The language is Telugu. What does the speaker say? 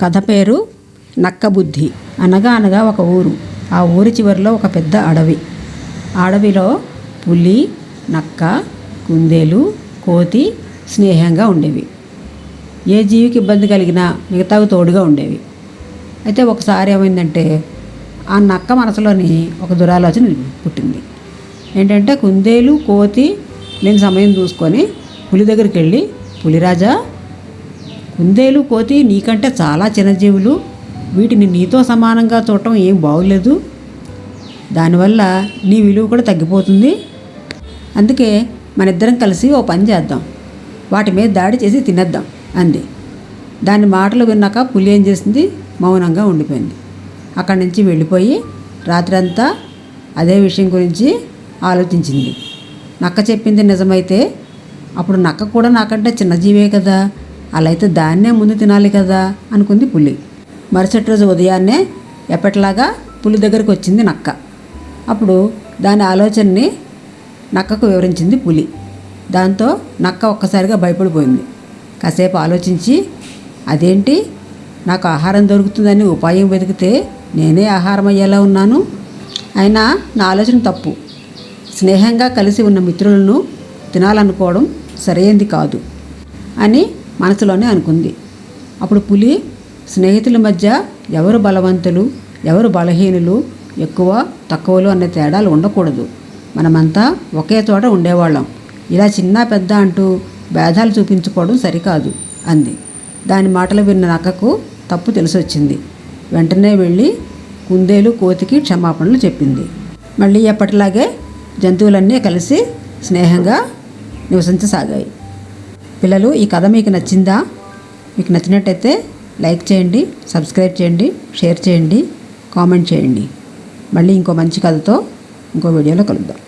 కథ పేరు నక్కబుద్ధి. అనగా అనగా ఒక ఊరు. ఆ ఊరి చివరిలో ఒక పెద్ద అడవి. ఆ అడవిలో పులి నక్క కుందేలు కోతి స్నేహంగా ఉండేవి. ఏ జీవికి ఇబ్బంది కలిగినా మిగతావి తోడుగా ఉండేవి. అయితే ఒకసారి ఏమైందంటే ఆ నక్క మనసులోని ఒక దురాలోచన పుట్టింది. ఏంటంటే కుందేలు కోతి లేని సమయం చూసుకొని పులి దగ్గరికి వెళ్ళి పులిరాజా కుందేలు కోతి నీకంటే చాలా చిన్నజీవులు వీటిని నీతో సమానంగా చూడటం ఏం బాగోలేదు. దానివల్ల నీ విలువ కూడా తగ్గిపోతుంది. అందుకే మన ఇద్దరం కలిసి ఓ పని చేద్దాం. వాటి మీద దాడి చేసి తినేద్దాం అంది. దాని మాటలు విన్నాక పులి ఏం చేసింది? మౌనంగా ఉండిపోయింది. అక్కడి నుంచి వెళ్ళిపోయి రాత్రంతా అదే విషయం గురించి ఆలోచించింది. నక్క చెప్పింది నిజమైతే అప్పుడు నక్క కూడా నాకంటే చిన్నజీవే కదా. అలా అయితే దాన్నే ముందు తినాలి కదా అనుకుంది పులి. మరుసటి రోజు ఉదయాన్నే ఎప్పటిలాగా పులి దగ్గరికి వచ్చింది నక్క. అప్పుడు దాని ఆలోచనని నక్కకు వివరించింది పులి. దాంతో నక్క ఒక్కసారిగా భయపడిపోయింది. కాసేపు ఆలోచించి అదేంటి? నాకు ఆహారం దొరుకుతుందని ఉపాయం వెతికితే నేనే ఆహారం అయ్యేలా ఉన్నాను? అయినా నా ఆలోచన తప్పు. స్నేహంగా కలిసి ఉన్న మిత్రులను తినాలనుకోవడం సరైంది కాదు అని మనసులోనే అనుకుంది. అప్పుడు పులి స్నేహితుల మధ్య ఎవరు బలవంతులు ఎవరు బలహీనులు ఎక్కువ తక్కువలు అనే తేడాలు ఉండకూడదు. మనమంతా ఒకే చోట ఉండేవాళ్ళం. ఇలా చిన్న పెద్ద అంటూ భేదాలు చూపించుకోవడం సరికాదు అంది. దాని మాటలు విన్న నక్కకు తప్పు తెలిసొచ్చింది. వెంటనే వెళ్ళి కుందేలు కోతికి క్షమాపణలు చెప్పింది. మళ్ళీ ఎప్పటిలాగే జంతువులన్నీ కలిసి స్నేహంగా నివసించసాగాయి. పిల్లలు ఈ కథ మీకు నచ్చిందా? మీకు నచ్చినట్టయితే లైక్ చేయండి సబ్స్క్రైబ్ చేయండి షేర్ చేయండి కామెంట్ చేయండి. మళ్ళీ ఇంకో మంచి కథతో ఇంకో వీడియోలో కలుద్దాం.